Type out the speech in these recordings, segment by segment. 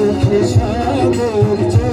어떻게 살고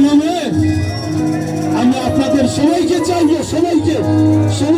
জানানো আমি আপনাদের সবাইকে চাইব সবাইকে সবাই